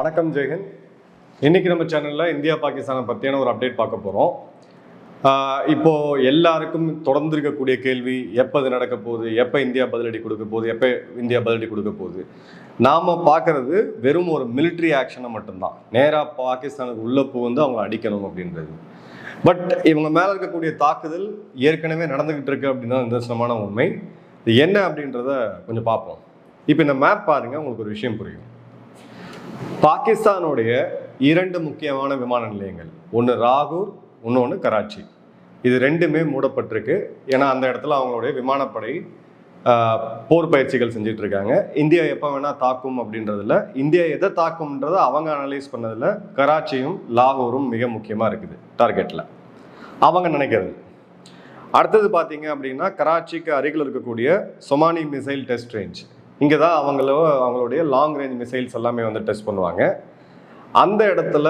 வணக்கம் ஜெயகன் இன்னைக்கு நம்ம சேனலில் இந்தியா பாகிஸ்தானை பற்றியான ஒரு அப்டேட் பார்க்க போகிறோம் இப்போ எல்லாருக்கும் தொடர்ந்து இருக்கக்கூடிய கேள்வி எப்போ இது நடக்க போகுது? எப்போ இந்தியா பதிலடி கொடுக்க போகுது? எப்போ இந்தியா பதிலடி கொடுக்க போகுது? நாம் பார்க்கறது வெறும் ஒரு மிலிட்ரி ஆக்ஷனை மட்டும்தான். நேராக பாகிஸ்தானுக்கு உள்ளே புகுந்து அவங்களை அடிக்கணும் அப்படின்றது. பட் இவங்க மேலே இருக்கக்கூடிய தாக்குதல் ஏற்கனவே நடந்துக்கிட்டு இருக்கு அப்படின்னு தான் நிதர்சனமான உண்மை. இது என்ன அப்படின்றத கொஞ்சம் பார்ப்போம். இப்போ இந்த மேப் பாருங்க உங்களுக்கு ஒரு விஷயம் புரியும். பாகிஸ்தானுடைய இரண்டு முக்கியமான விமான நிலையங்கள். ஒன்று ராகூர் இன்னொன்று கராச்சி. இது ரெண்டுமே மூடப்பட்டிருக்கு. ஏன்னா அந்த இடத்துல அவங்களுடைய விமானப்படை போர் பயிற்சிகள் செஞ்சுட்டு இருக்காங்க இந்தியா எப்போ வேணால் தாக்கும் அப்படின்றதுல இந்தியா எதை தாக்கும்ன்றதை அவங்க அனலைஸ் பண்ணதில் கராச்சியும் லாகூரும் மிக முக்கியமாக இருக்குது டார்கெட்டில் அவங்க நினைக்கிறது. அடுத்தது பார்த்தீங்க அப்படின்னா கராச்சிக்கு அருகில் இருக்கக்கூடிய சொமானி மிசைல் டெஸ்ட் ரேஞ்ச் இங்கே தான் அவங்களோ அவங்களுடைய லாங் ரேஞ்ச் மிசைல்ஸ் எல்லாமே வந்து டெஸ்ட் பண்ணுவாங்க. அந்த இடத்துல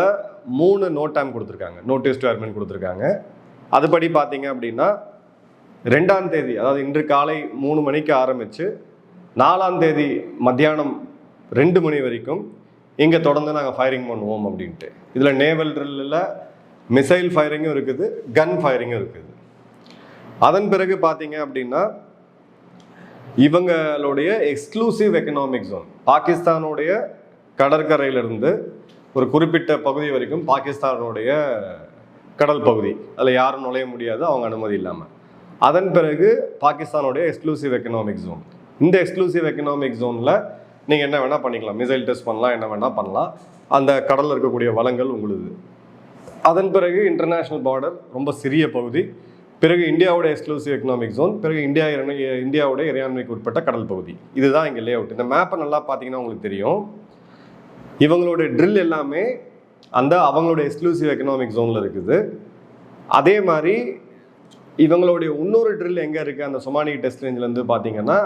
மூணு நோட் டைம் கொடுத்துருக்காங்க. நோட்டீஸ் டு கொடுத்துருக்காங்க. அதுபடி பார்த்தீங்க அப்படின்னா ரெண்டாம் தேதி அதாவது இன்று காலை மூணு மணிக்கு ஆரம்பித்து நாலாம் தேதி மத்தியானம் ரெண்டு மணி வரைக்கும் இங்கே தொடர்ந்து நாங்கள் ஃபயரிங் பண்ணுவோம் அப்படின்ட்டு. இதில் நேவல் ட்ரில்லில் மிசைல் ஃபயரிங்கும் இருக்குது கன் ஃபயரிங்கும் இருக்குது. அதன் பிறகு பார்த்தீங்க அப்படின்னா இவங்களுடைய எக்ஸ்க்ளூசிவ் எக்கனாமிக் ஜோன் பாகிஸ்தானுடைய கடற்கரையிலிருந்து ஒரு குறிப்பிட்ட பகுதி வரைக்கும் பாகிஸ்தானுடைய கடல் பகுதி. அதில் யாரும் நுழைய முடியாது அவங்க அனுமதி இல்லாமல் அதன் பிறகு பாகிஸ்தானுடைய எக்ஸ்க்ளூசிவ் எக்கனாமிக் ஜோன் இந்த எக்ஸ்க்ளூசிவ் எக்கனாமிக் ஜோனில் நீங்கள் என்ன வேணால் பண்ணிக்கலாம். மிசைல் டெஸ்ட் பண்ணலாம் என்ன வேணால் பண்ணலாம். அந்த கடலில் இருக்கக்கூடிய வளங்கள் உங்களுது. அதன் பிறகு இன்டர்நேஷ்னல் பார்டர் ரொம்ப சிறிய பகுதி. பிறகு இந்தியாவோட எக்ஸ்க்ளூசிவ் எக்கனாமிக் ஜோன் பிறகு இந்தியா இறை- இந்தியாவோட இறையாண்மைக்கு உட்பட்ட கடல் பகுதி. இதுதான் இங்கே லே அவுட் இந்த மேப்பை நல்லா பார்த்தீங்கன்னா உங்களுக்கு தெரியும். இவங்களோட ட்ரில் எல்லாமே அந்த அவங்களோட எக்ஸ்க்ளூசிவ் எக்கனாமிக் ஜோனில் இருக்குது. அதே மாதிரி இவங்களுடைய இன்னொரு ட்ரில் எங்கே இருக்குது அந்த சொமானி டெஸ்ட் ரேஞ்சிலேருந்து பார்த்தீங்கன்னா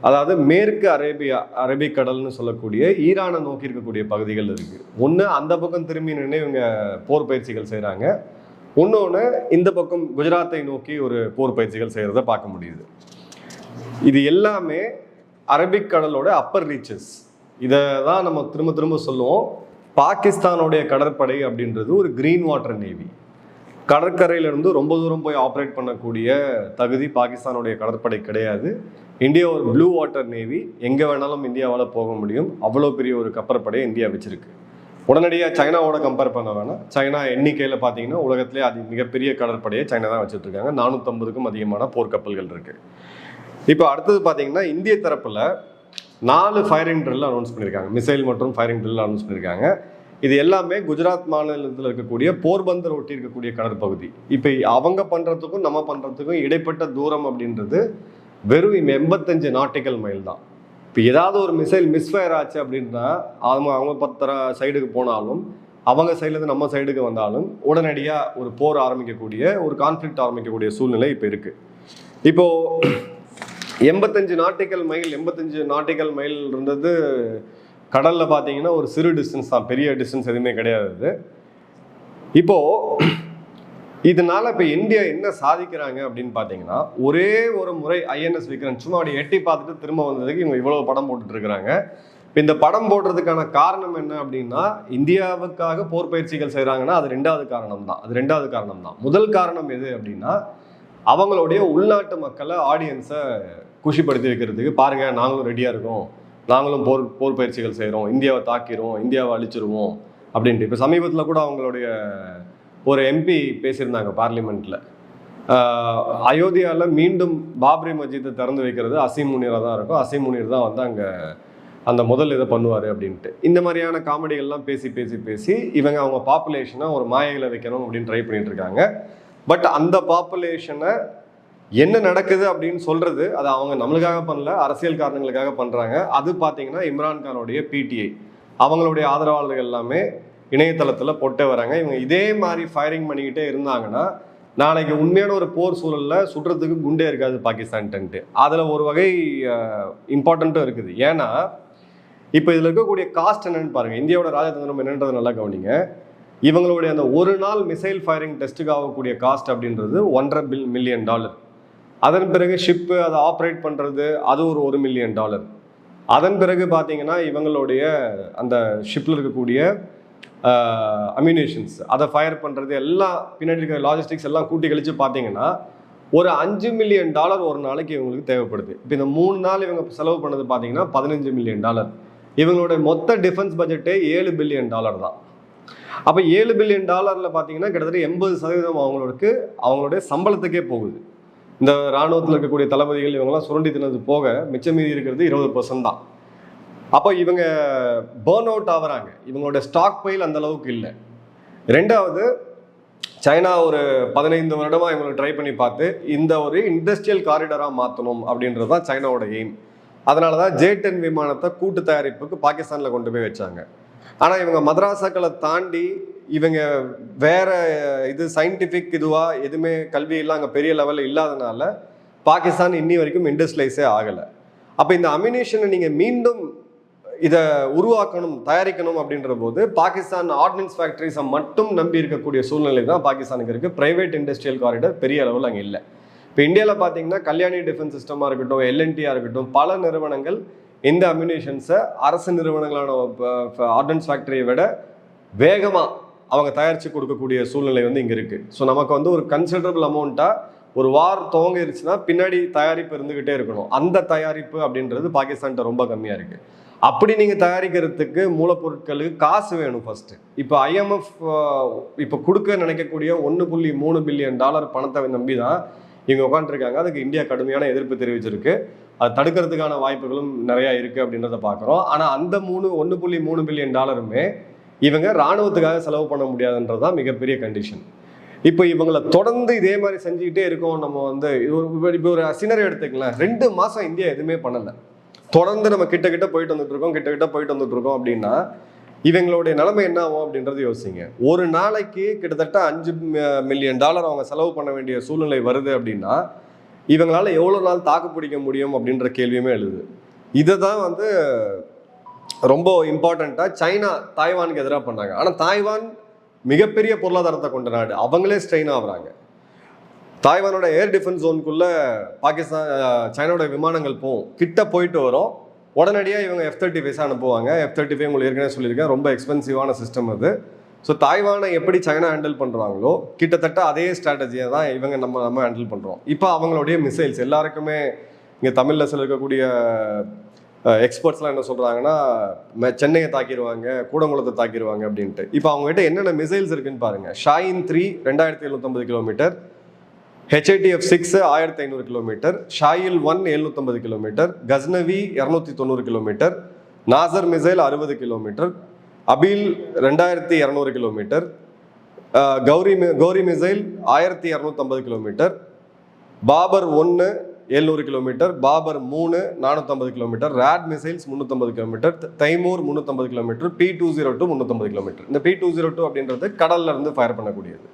அதாவது மேற்கு அரேபியா அரபிக் கடல்னு சொல்லக்கூடிய ஈரானை நோக்கி இருக்கக்கூடிய பகுதிகள் இருக்குது ஒன்று அந்த பக்கம் திரும்பி நின்று இவங்க போர் பயிற்சிகள் செய்கிறாங்க இன்னொன்று இந்த பக்கம் குஜராத்தை நோக்கி ஒரு போர் பயிற்சிகள் செய்கிறத பார்க்க முடியுது. இது எல்லாமே அரபிக் கடலோட அப்பர் ரீச்சஸ் இதை தான் நம்ம திரும்ப திரும்ப சொல்லுவோம். பாகிஸ்தானுடைய கடற்படை அப்படின்றது ஒரு கிரீன் வாட்டர் நேவி கடற்கரையிலிருந்து ரொம்ப தூரம் போய் ஆப்ரேட் பண்ணக்கூடிய தகுதி பாகிஸ்தானுடைய கடற்படை கிடையாது. இந்தியா ஒரு ப்ளூ வாட்டர் நேவி எங்கே வேணாலும் இந்தியாவால் போக முடியும். அவ்வளோ பெரிய ஒரு கப்பற்படையை இந்தியா வச்சுருக்கு. உடனடியாக சைனாவோட கம்பேர் பண்ண வேணாம். சைனா எண்ணிக்கையில் பார்த்தீங்கன்னா உலகத்திலே அது மிகப்பெரிய கடற்படையை சைனா தான் வச்சுட்டு இருக்காங்க நானூற்றம்பதுக்கும் அதிகமான போர்க்கப்பல்கள் இருக்கு. இப்போ அடுத்தது பார்த்தீங்கன்னா இந்திய தரப்பில் நாலு ஃபயரிங் ட்ரில் அனௌன்ஸ் பண்ணியிருக்காங்க மிசைல் மற்றும் ஃபயரிங் ட்ரில் அனௌன்ஸ் பண்ணியிருக்காங்க இது எல்லாமே குஜராத் மாநிலத்தில் இருக்கக்கூடிய போர்பந்தர் ஒட்டி இருக்கக்கூடிய கடற்பகுதி. இப்போ அவங்க பண்ணுறதுக்கும் நம்ம பண்ணுறதுக்கும் இடைப்பட்ட தூரம் அப்படின்றது வெறும் எண்பத்தஞ்சு நாட்டிக்கல் மைல் தான். இப்போ ஏதாவது ஒரு மிசைல் மிஸ்ஃபயர் ஆச்சு அப்படின்னா அவங்க அவங்க பத்திர சைடுக்கு போனாலும் அவங்க சைட்லேருந்து நம்ம சைடுக்கு வந்தாலும் உடனடியாக ஒரு போர் ஆரம்பிக்கக்கூடிய ஒரு கான்ஃப்ளிக்ட் ஆரம்பிக்கக்கூடிய சூழ்நிலை இப்போ இருக்குது இப்போது எண்பத்தஞ்சு நாட்டிக்கல் மைல் எண்பத்தஞ்சு நாட்டிக்கல் மைல் இருந்தது கடலில் பார்த்தீங்கன்னா ஒரு சிறு டிஸ்டன்ஸ் தான். பெரிய டிஸ்டன்ஸ் எதுவுமே கிடையாது. இப்போது இதனால இப்போ இந்தியா என்ன சாதிக்கிறாங்க அப்படின்னு பார்த்தீங்கன்னா ஒரே ஒரு முறை ஐஎன்எஸ் விக்ரன் சும்மா அப்படி எட்டி பார்த்துட்டு திரும்ப வந்ததுக்கு இவங்க இவ்வளவு படம் போட்டுட்டு இருக்கிறாங்க. இப்போ இந்த படம் போடுறதுக்கான காரணம் என்ன அப்படின்னா இந்தியாவுக்காக போர் பயிற்சிகள் செய்கிறாங்கன்னா அது ரெண்டாவது காரணம் தான். அது ரெண்டாவது காரணம் தான். முதல் காரணம் எது அப்படின்னா அவங்களுடைய உள்நாட்டு மக்களை ஆடியன்ஸை குஷிப்படுத்தி வைக்கிறதுக்கு பாருங்க நாங்களும் ரெடியாக இருக்கோம். நாங்களும் போர் போர் பயிற்சிகள் செய்கிறோம் இந்தியாவை தாக்கிடுவோம் இந்தியாவை அழிச்சிருவோம் அப்படின்ட்டு. இப்போ சமீபத்தில் கூட அவங்களுடைய ஒரு எம்பி பேசியிருந்தாங்க பார்லிமெண்ட்டில் அயோத்தியாவில் மீண்டும் பாப்ரி மஜித்தை திறந்து வைக்கிறது அசீம் முனீராக தான் இருக்கும். அசீம் முனீர் தான் வந்து அங்கே அந்த முதல் இதை பண்ணுவார் அப்படின்ட்டு. இந்த மாதிரியான காமெடிகள்லாம் பேசி பேசி பேசி இவங்க அவங்க பாப்புலேஷனை ஒரு மாயையில் வைக்கணும் அப்படின்னு ட்ரை பண்ணிட்டு இருக்காங்க பட் அந்த பாப்புலேஷனை என்ன நடக்குது அப்படின்னு சொல்கிறது அது அவங்க நம்மளுக்காக பண்ணல அரசியல் காரணங்களுக்காக பண்ணுறாங்க அது பார்த்தீங்கன்னா இம்ரான் கானுடைய பிடிஐ அவங்களுடைய ஆதரவாளர்கள் எல்லாமே இணையதளத்தில் போட்டே வராங்க. இவங்க இதே மாதிரி ஃபயரிங் பண்ணிக்கிட்டே இருந்தாங்கன்னா நாளைக்கு உண்மையான ஒரு போர் சூழலில் சுடுறதுக்கு குண்டே இருக்காது பாகிஸ்தான் டென்ட்டு அதில் ஒரு வகை இம்பார்ட்டண்ட்டும் இருக்குது. ஏன்னா இப்போ இதில் இருக்கக்கூடிய காஸ்ட் என்னன்னு பாருங்கள் இந்தியாவோட ராஜதந்திரம் என்னன்றது நல்லா கவனிங்க. இவங்களுடைய அந்த ஒரு நாள் மிசைல் ஃபயரிங் டெஸ்ட்டுக்கு ஆகக்கூடிய காஸ்ட் அப்படின்றது ஒன்றரை பில் மில்லியன் டாலர் அதன் பிறகு ஷிப்பு அதை ஆப்ரேட் பண்ணுறது அது ஒரு ஒரு மில்லியன் டாலர் அதன் பிறகு பார்த்தீங்கன்னா இவங்களுடைய அந்த ஷிப்பில் இருக்கக்கூடிய அம்யூனேஷன்ஸ் அதை ஃபயர் பண்ணுறது எல்லாம் பின்னாடி இருக்கிற லாஜிஸ்டிக்ஸ் எல்லாம் கூட்டி கழித்து பார்த்தீங்கன்னா ஒரு அஞ்சு மில்லியன் டாலர் ஒரு நாளைக்கு இவங்களுக்கு தேவைப்படுது. இப்போ இந்த மூணு நாள் இவங்க செலவு பண்ணது பார்த்தீங்கன்னா பதினஞ்சு மில்லியன் டாலர் இவங்களுடைய மொத்த டிஃபென்ஸ் பட்ஜெட்டே ஏழு பில்லியன் டாலர் தான். அப்போ ஏழு பில்லியன் டாலரில் பார்த்தீங்கன்னா கிட்டத்தட்ட எண்பது சதவீதம் அவங்களுக்கு அவங்களுடைய சம்பளத்துக்கே போகுது. இந்த ராணுவத்தில் இருக்கக்கூடிய தளபதிகள் இவங்கெல்லாம் சுரண்டி தின்னது போக மிச்சம் மீதி இருக்கிறது இருபது பர்சன்ட் தான். அப்போ இவங்க பேர்ன் அவுட் ஆகுறாங்க. இவங்களோட ஸ்டாக் பைல் அந்த அளவுக்கு இல்லை. ரெண்டாவது சைனா ஒரு பதினைந்து வருடமா இவங்களுக்கு ட்ரை பண்ணி பார்த்து இந்த ஒரு இண்டஸ்ட்ரியல் காரிடராக மாற்றணும் அப்படின்றது தான் சைனாவோட எய்ம் அதனால தான் ஜே டென் விமானத்தை கூட்டு தயாரிப்புக்கு பாகிஸ்தானில் கொண்டு போய் வச்சாங்க. ஆனால் இவங்க மதராசாக்களை தாண்டி இவங்க வேற இது சயின்டிஃபிக் இதுவாக எதுவுமே கல்வியெல்லாம் அங்கே பெரிய லெவலில் இல்லாதனால பாகிஸ்தான் இன்னி வரைக்கும் இண்டஸ்ட்ரியலைஸே ஆகலை. அப்போ இந்த அமினேஷனை நீங்கள் மீண்டும் இதை உருவாக்கணும் தயாரிக்கணும் அப்படின்ற போது பாகிஸ்தான் ஆர்டினன்ஸ் ஃபேக்டரிஸை மட்டும் நம்பி இருக்கக்கூடிய சூழ்நிலை தான் பாகிஸ்தானுக்கு இருக்குது ப்ரைவேட் இண்டஸ்ட்ரியல் காரிடர் பெரிய அளவில் அங்கே இல்லை. இப்போ இந்தியாவில் பார்த்தீங்கன்னா கல்யாணி டிஃபென்ஸ் சிஸ்டமாக இருக்கட்டும் எல்என்டியாக இருக்கட்டும் பல நிறுவனங்கள் இந்த அம்யூனேஷன்ஸை அரசு நிறுவனங்களான ஆர்டினன்ஸ் ஃபேக்டரியை விட வேகமாக அவங்க தயாரித்து கொடுக்கக்கூடிய சூழ்நிலை வந்து இங்கே இருக்குது ஸோ நமக்கு வந்து ஒரு கன்சிடரபிள் அமௌண்ட்டாக ஒரு வார் துவங்கிருச்சுன்னா பின்னாடி தயாரிப்பு இருந்துக்கிட்டே இருக்கணும். அந்த தயாரிப்பு அப்படின்றது பாகிஸ்தான்கிட்ட ரொம்ப கம்மியாக இருக்குது அப்படி நீங்கள் தயாரிக்கிறதுக்கு மூலப்பொருட்களுக்கு காசு வேணும் ஃபர்ஸ்ட் இப்போ ஐஎம்எஃப் இப்போ கொடுக்க நினைக்கக்கூடிய ஒன்று புள்ளி மூணு பில்லியன் டாலர் பணத்தை நம்பி தான் இவங்க உட்காந்துருக்காங்க அதுக்கு இந்தியா கடுமையான எதிர்ப்பு தெரிவிச்சிருக்கு. அது தடுக்கிறதுக்கான வாய்ப்புகளும் நிறையா இருக்குது அப்படின்றத பார்க்குறோம் ஆனால் அந்த மூணு ஒன்று புள்ளி மூணு பில்லியன் டாலருமே இவங்க ராணுவத்துக்காக செலவு பண்ண முடியாதுன்றது தான் மிகப்பெரிய கண்டிஷன் இப்போ இவங்களை தொடர்ந்து இதே மாதிரி செஞ்சுக்கிட்டே இருக்கோம் நம்ம வந்து ஒரு இப்போ ஒரு சினரி எடுத்துக்கலாம் ரெண்டு மாதம் இந்தியா எதுவுமே பண்ணலை. தொடர்ந்து நம்ம கிட்ட கிட்ட போயிட்டு வந்துட்டு இருக்கோம் கிட்ட கிட்ட போயிட்டு வந்துட்டு இருக்கோம் அப்படின்னா இவங்களுடைய நிலைமை என்ன ஆகும் அப்படின்றது யோசிங்க. ஒரு நாளைக்கு கிட்டத்தட்ட அஞ்சு மில்லியன் டாலர் அவங்க செலவு பண்ண வேண்டிய சூழ்நிலை வருது அப்படின்னா இவங்களால எவ்வளோ நாள் தாக்கு பிடிக்க முடியும் அப்படின்ற கேள்வியுமே எழுது. இதை தான் வந்து ரொம்ப இம்பார்ட்டண்ட்டாக சைனா தாய்வானுக்கு எதிராக பண்ணாங்க ஆனால் தாய்வான் மிகப்பெரிய பொருளாதாரத்தை கொண்ட நாடு. அவங்களே ஸ்ட்ரெயின் ஆகுறாங்க. தாய்வானோட ஏர் டிஃபென்ஸ் ஜோனுக்குள்ளே பாகிஸ்தான் சைனாவோட விமானங்கள் போகும் கிட்ட போயிட்டு வரும். உடனடியாக இவங்க எஃப் தேர்ட்டி ஃபைவ்ஸ் அனுப்புவாங்க. எஃப் தேர்ட்டி ஃபைவ் உங்களுக்கு ஏற்கனவே சொல்லியிருக்கேன். ரொம்ப எக்ஸ்பென்சிவான சிஸ்டம் அது. ஸோ தாய்வானை எப்படி சைனா ஹேண்டில் பண்ணுறாங்களோ கிட்டத்தட்ட அதே ஸ்ட்ராட்டஜியை தான் இவங்க நம்ம நம்ம ஹேண்டில் பண்ணுறோம் இப்போ அவங்களுடைய மிசைல்ஸ் எல்லாருக்குமே இங்கே தமிழில் சில இருக்கக்கூடிய எக்ஸ்பர்ட்ஸ்லாம் என்ன சொல்கிறாங்கன்னா சென்னையை தாக்கிடுவாங்க கூடங்குளத்தை தாக்கிடுவாங்க அப்படின்ட்டு. இப்போ அவங்ககிட்ட என்னென்ன மிசைல்ஸ் இருக்குன்னு பாருங்கள் ஷாயின் த்ரீ ரெண்டாயிரத்தி எழுநூத்தம்பது கிலோமீட்டர் ஹெச்ஐடிஎஃப் சிக்ஸ் ஆயிரத்தி ஐநூறு கிலோமீட்டர் ஷாயில் ஒன் எழுநூத்தம்பது கிலோமீட்டர் கஸ்னவி இரநூத்தி தொண்ணூறு கிலோமீட்டர் நாசர் மிசைல் அறுபது கிலோமீட்டர் அபீல் ரெண்டாயிரத்தி இரநூறு கிலோமீட்டர் கௌரி மி- கௌரி மிசைல் ஆயிரத்தி இரநூத்தம்பது கிலோமீட்டர் பாபர் ஒன்று எழுநூறு கிலோமீட்டர் பாபர் மூணு நானூற்றம்பது கிலோமீட்டர் ரேட் மிசைல்ஸ் முந்நூற்றம்பது கிலோமீட்டர் தைமூர் முந்நூற்றம்பது kilometre P two zero two முந்நூற்றம்பது கிலோமீட்டர் இந்த பி டூ ஜீரோ டூ அப்படின்றது கடல்ல இருந்து ஃபயர் பண்ணக்கூடியது.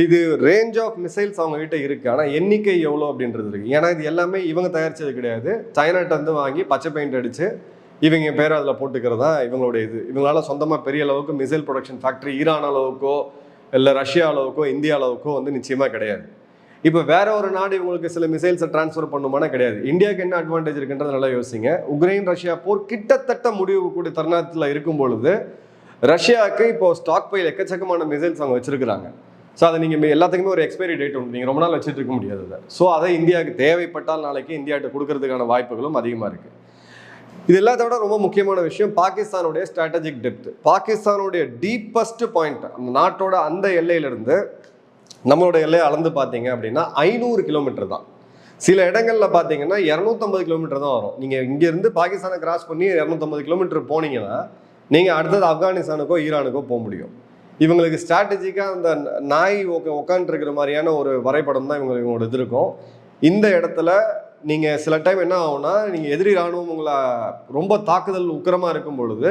இது ரேஞ்ச் ஆஃப் மிசைல்ஸ் அவங்க கிட்ட இருக்கு. ஆனால் எண்ணிக்கை எவ்வளோ அப்படின்றது இருக்கு. ஏன்னா இது எல்லாமே இவங்க தயாரிச்சது கிடையாது. சைனாட்ட இருந்து வாங்கி பச்சை பெயிண்ட் அடிச்சு இவங்க பேர் அதில் போட்டுக்கிறதா இவங்களுடைய இது. இவங்களால சொந்தமாக பெரிய அளவுக்கு மிசைல் ப்ரொடக்ஷன் ஃபேக்ட்ரி ஈரான் அளவுக்கோ இல்லை ரஷ்யா அளவுக்கோ இந்தியா அளவுக்கோ வந்து நிச்சயமாக கிடையாது. இப்போ வேற ஒரு நாடு இவங்களுக்கு சில மிசைல்ஸை ட்ரான்ஸ்ஃபர் பண்ணுமானா கிடையாது. இந்தியாவுக்கு என்ன அட்வான்டேஜ் இருக்குன்றது நல்லா யோசிங்க. உக்ரைன் ரஷ்யா போர் கிட்டத்தட்ட முடிவு கூடிய தருணத்தில் இருக்கும் பொழுது ரஷ்யாவுக்கு இப்போ ஸ்டாக் பைல் எக்கச்சக்கமான மிசைல்ஸ் அவங்க வச்சிருக்கிறாங்க. ஸோ அதை நீங்கள் எல்லாத்துக்குமே ஒரு எக்ஸ்பைரி டேட் உண்டு. நீங்கள் ரொம்ப நாள் வச்சுட்டு இருக்க முடியாது அதை. ஸோ அதை இந்தியாவுக்கு தேவைப்பட்டால் நாளைக்கு இந்தியாட்ட கொடுக்கறதுக்கான வாய்ப்புகளும் அதிகமாக இருக்குது இது எல்லாத்த விட ரொம்ப முக்கியமான விஷயம் பாகிஸ்தானுடைய ஸ்ட்ராட்டஜிக் டெப்த் பாகிஸ்தானுடைய டீப்பஸ்ட் பாயிண்ட் அந்த நாட்டோட அந்த எல்லையிலிருந்து நம்மளோட எல்லையை அளந்து பார்த்தீங்க அப்படின்னா ஐநூறு கிலோமீட்டர் தான். சில இடங்களில் பார்த்தீங்கன்னா இரநூத்தம்பது கிலோமீட்டர் தான் வரும். நீங்கள் இங்கேருந்து பாகிஸ்தானை கிராஸ் பண்ணி இரநூத்தம்பது கிலோமீட்டர் போனீங்கன்னா நீங்கள் அடுத்தது ஆப்கானிஸ்தானுக்கோ ஈரானுக்கோ போக முடியும். இவங்களுக்கு ஸ்ட்ராட்டஜிக்காக அந்த நாய் உக்க உட்காந்துருக்கிற மாதிரியான ஒரு வரைபடம் தான் இவங்களுக்கு இவங்களோட இது இருக்கும். இந்த இடத்துல நீங்கள் சில டைம் என்ன ஆகும்னா நீங்கள் எதிரி ராணுவம் உங்களை ரொம்ப தாக்குதல் உக்கிரமாக இருக்கும் பொழுது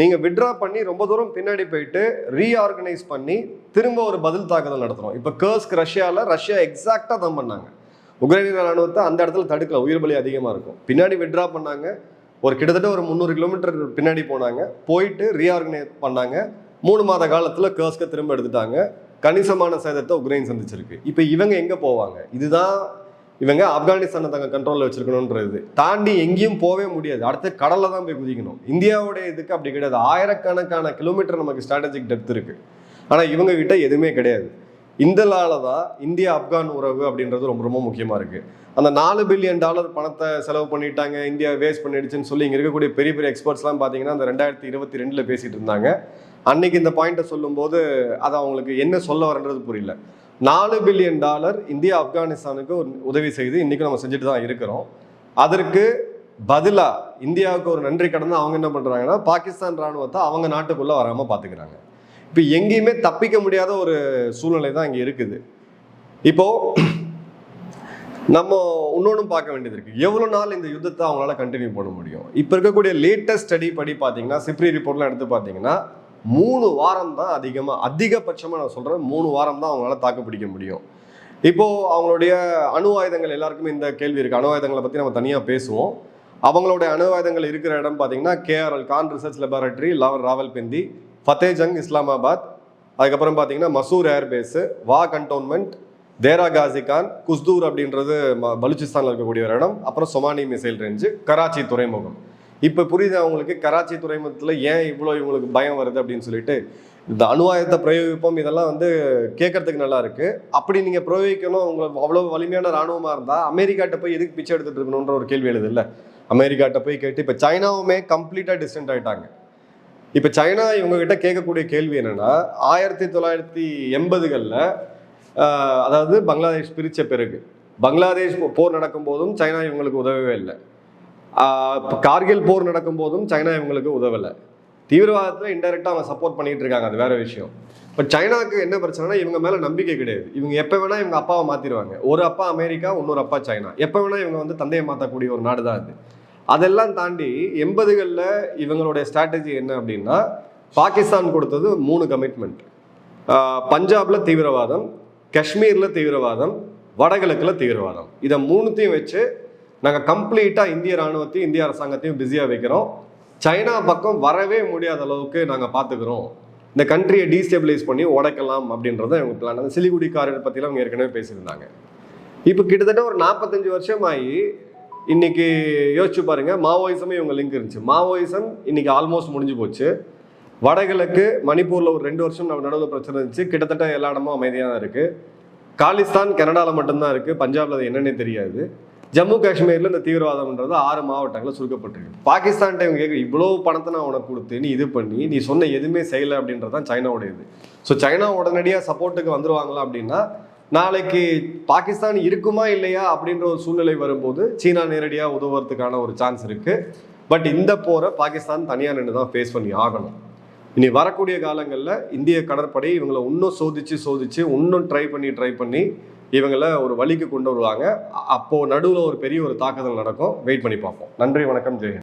நீங்கள் விட்ரா பண்ணி ரொம்ப தூரம் பின்னாடி போயிட்டு ரீஆர்கனைஸ் பண்ணி திரும்ப ஒரு பதில் தாக்குதல் நடத்துகிறோம் இப்போ கர்ஸ்க் ரஷ்யாவில் ரஷ்யா எக்ஸாக்டாக தான் பண்ணாங்க. உக்ரைனிய ராணுவத்தை அந்த இடத்துல தடுக்கல. உயிர் பலி அதிகமாக இருக்கும். பின்னாடி விட்ரா பண்ணாங்க. ஒரு கிட்டத்தட்ட ஒரு முந்நூறு கிலோமீட்டர் பின்னாடி போனாங்க. போயிட்டு ரீஆர்கனைஸ் பண்ணாங்க. மூணு மாத காலத்தில் கர்ஸ்கை திரும்ப எடுத்துட்டாங்க. கணிசமான சேதத்தை உக்ரைன் சந்திச்சிருக்கு. இப்போ இவங்க எங்கே போவாங்க? இதுதான் இவங்க ஆப்கானிஸ்தானை தங்க கண்ட்ரோலில் வச்சிருக்கணுன்றது தாண்டி எங்கேயும் போகவே முடியாது. அடுத்து கடலில் தான் போய் குதிக்கணும். இந்தியாவுடைய இதுக்கு அப்படி கிடையாது. ஆயிரக்கணக்கான கிலோமீட்டர் நமக்கு ஸ்ட்ராட்டஜிக் டெப்த் இருக்குது ஆனால் இவங்க கிட்ட எதுவுமே கிடையாது. இந்தலால தான் இந்தியா ஆப்கான் உறவு அப்படின்றது ரொம்ப ரொம்ப முக்கியமாக இருக்குது அந்த நாலு பில்லியன் டாலர் பணத்தை செலவு பண்ணிட்டாங்க. இந்தியா வேஸ்ட் பண்ணிடுச்சுன்னு சொல்லி இங்கே இருக்கக்கூடிய பெரிய பெரிய எக்ஸ்பர்ட்ஸ்லாம் பார்த்தீங்கன்னா அந்த ரெண்டாயிரத்தி இருபத்தி ரெண்டில் பேசிகிட்டு இருந்தாங்க. அன்னைக்கு இந்த பாயிண்ட்டை சொல்லும்போது அது அவங்களுக்கு என்ன சொல்ல வரன்றது புரியல. நாலு பில்லியன் டாலர் இந்தியா ஆப்கானிஸ்தானுக்கு ஒரு உதவி செய்து இன்றைக்கும் நம்ம செஞ்சுட்டு தான் இருக்கிறோம். அதற்கு பதிலாக இந்தியாவுக்கு ஒரு நன்றி கடந்து அவங்க என்ன பண்ணுறாங்கன்னா பாகிஸ்தான் ராணுவத்தை அவங்க நாட்டுக்குள்ளே வராமல் பார்த்துக்கிறாங்க இப்போ எங்கேயுமே தப்பிக்க முடியாத ஒரு சூழ்நிலை தான் இங்கே இருக்குது. இப்போது நம்ம இன்னொன்றும் பார்க்க வேண்டியது இருக்குது எவ்வளோ நாள் இந்த யுத்தத்தை அவங்களால கண்டினியூ பண்ண முடியும்? இப்போ இருக்கக்கூடிய லேட்டஸ்ட் ஸ்டடி படி பார்த்தீங்கன்னா சிப்ரி ரிப்போர்ட்லாம் எடுத்து பார்த்தீங்கன்னா மூணு வாரம் தான் அதிகமாக அதிகபட்சமாக நான் சொல்கிறேன் மூணு வாரம் தான் அவங்களால தாக்கு பிடிக்க முடியும். இப்போது அவங்களுடைய அணு ஆயுதங்கள் எல்லாருக்குமே இந்த கேள்வி இருக்கு. அணு ஆயுதங்களை பற்றி நம்ம தனியாக பேசுவோம். அவங்களுடைய அணு ஆயுதங்கள் இருக்கிற இடம் பார்த்தீங்கன்னா கேஆர்எல் கான் ரிசர்ச் லெபார்டரி லவர் ராவல்பிந்தி ஃபத்தேஜங் இஸ்லாமாபாத் அதுக்கப்புறம் பார்த்தீங்கன்னா மசூர் ஏர்பேஸு வா கண்டோன்மெண்ட் தேரா காசி கான் குஸ்தூர் அப்படின்றது பலுச்சிஸ்தானில் இருக்கக்கூடிய ஒரு இடம் அப்புறம் சொமானி மிசைல் ரேஞ்சு கராச்சி துறைமுகம். இப்போ புரியுது அவங்களுக்கு கராச்சி துறைமுகத்தில் ஏன் இவ்வளோ இவங்களுக்கு பயம் வருது அப்படின்னு சொல்லிட்டு இந்த அணுவாயத்தை பிரயோகிப்போம் இதெல்லாம் வந்து கேட்கறதுக்கு நல்லா இருக்கு. அப்படி நீங்க பிரயோகிக்கணும் உங்களுக்கு அவ்வளவு வலிமையான ராணுவமாக இருந்தா அமெரிக்காட்ட போய் எதுக்கு பிச்சை எடுத்துட்டு இருக்கணும்ன்ற ஒரு கேள்வி எழுது இல்லை அமெரிக்காட்ட போய் கேட்டு இப்போ சைனாவுமே கம்ப்ளீட்டா டிஸ்டன்ட் ஆயிட்டாங்க. இப்போ சைனா இவங்க கிட்ட கேட்கக்கூடிய கேள்வி என்னன்னா ஆயிரத்தி தொள்ளாயிரத்தி எண்பதுகளில் அதாவது பங்களாதேஷ் பிரிச்ச பிறகு பங்களாதேஷ் போர் நடக்கும் போதும் சைனா இவங்களுக்கு உதவவே இல்லை. கார்கில் போர் நடக்கும் போதும் சைனா இவங்களுக்கு உதவலை. தீவிரவாதத்தில் இன்டெரக்டாக அவங்க சப்போர்ட் பண்ணிட்டு இருக்காங்க அது வேற விஷயம். இப்போ சைனாவுக்கு என்ன பிரச்சனைனா இவங்க மேலே நம்பிக்கை கிடையாது. இவங்க எப்போ வேணால் இவங்க அப்பாவை மாற்றிடுவாங்க ஒரு அப்பா அமெரிக்கா இன்னொரு அப்பா சைனா. எப்போ வேணால் இவங்க வந்து தந்தையை மாற்றக்கூடிய ஒரு நாடு தான் அது. அதெல்லாம் தாண்டி எண்பதுகளில் இவங்களுடைய ஸ்ட்ராட்டஜி என்ன அப்படின்னா பாகிஸ்தான் கொடுத்தது மூணு கமிட்மெண்ட் பஞ்சாப்ல தீவிரவாதம் காஷ்மீரில் தீவிரவாதம் வடகிழக்கில் தீவிரவாதம். இதை மூணுத்தையும் வச்சு நாங்கள் கம்ப்ளீட்டாக இந்திய ராணுவத்தையும் இந்திய அரசாங்கத்தையும் பிஸியாக வைக்கிறோம். சைனா பக்கம் வரவே முடியாத அளவுக்கு நாங்கள் பார்த்துக்கிறோம் இந்த கண்ட்ரியை டீஸ்டெபிலைஸ் பண்ணி உடைக்கலாம் அப்படின்றத இவங்க பிளான் அந்த சிலிகுடி காரிடர் பற்றிலாம் அவங்க ஏற்கனவே பேசியிருந்தாங்க. இப்போ கிட்டத்தட்ட ஒரு நாற்பத்தஞ்சு வருஷம் ஆகி இன்னைக்கு யோசிச்சு பாருங்க மாவோயிசமே இவங்க லிங்க் இருந்துச்சு. மாவோயிசம் இன்னைக்கு ஆல்மோஸ்ட் முடிஞ்சு போச்சு. வடகிழக்கு மணிப்பூரில் ஒரு ரெண்டு வருஷம் நம்ம நடுவில் பிரச்சனை இருந்துச்சு. கிட்டத்தட்ட எல்லா இடமும் அமைதியாக தான் இருக்குது காலிஸ்தான் கனடாவில் மட்டும்தான் இருக்குது பஞ்சாபில் அது என்னன்னே தெரியாது. ஜம்மு காஷ்மீரில் இந்த தீவிரவாதம்ன்றது ஆறு மாவட்டங்களில் சுருக்கப்பட்டிருக்கு. பாகிஸ்தான் இவங்க கேட்குற இவ்வளோ பணத்தை நான் உனக்கு கொடுத்து நீ இது பண்ணி நீ சொன்ன எதுவுமே செய்யலை அப்படின்றது தான் சைனாவுடைய இது ஸோ சைனா உடனடியாக சப்போர்ட்டுக்கு வந்துருவாங்களா அப்படின்னா நாளைக்கு பாகிஸ்தான் இருக்குமா இல்லையா அப்படின்ற ஒரு சூழ்நிலை வரும்போது சீனா நேரடியாக உதவுறதுக்கான ஒரு சான்ஸ் இருக்குது பட் இந்த போரை பாகிஸ்தான் தனியாக நின்று தான் ஃபேஸ் பண்ணி ஆகணும். இனி வரக்கூடிய காலங்களில் இந்திய கடற்படை இவங்களை இன்னும் சோதிச்சு சோதிச்சு இன்னும் ட்ரை பண்ணி ட்ரை பண்ணி இவங்களை ஒரு வழிக்கு கொண்டு வருவாங்க. அப்போது நடுவில் ஒரு பெரிய ஒரு தாக்குதல் நடக்கும். வெயிட் பண்ணி பார்ப்போம். நன்றி வணக்கம் ஜெயன்